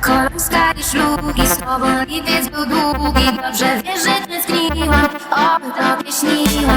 Koloska i szlugi, słowo lipiec był długi Dobrze wiesz, że tęskniłam, o tobie śniłam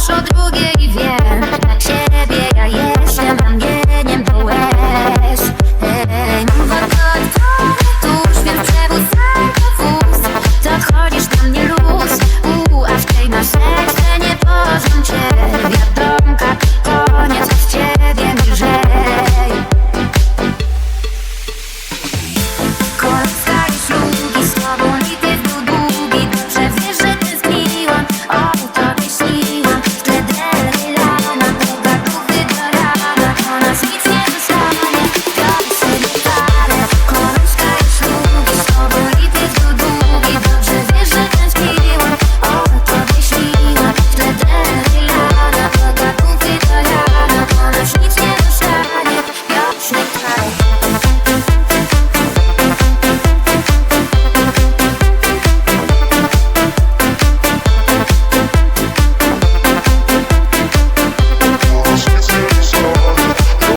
niż o drugiej wiem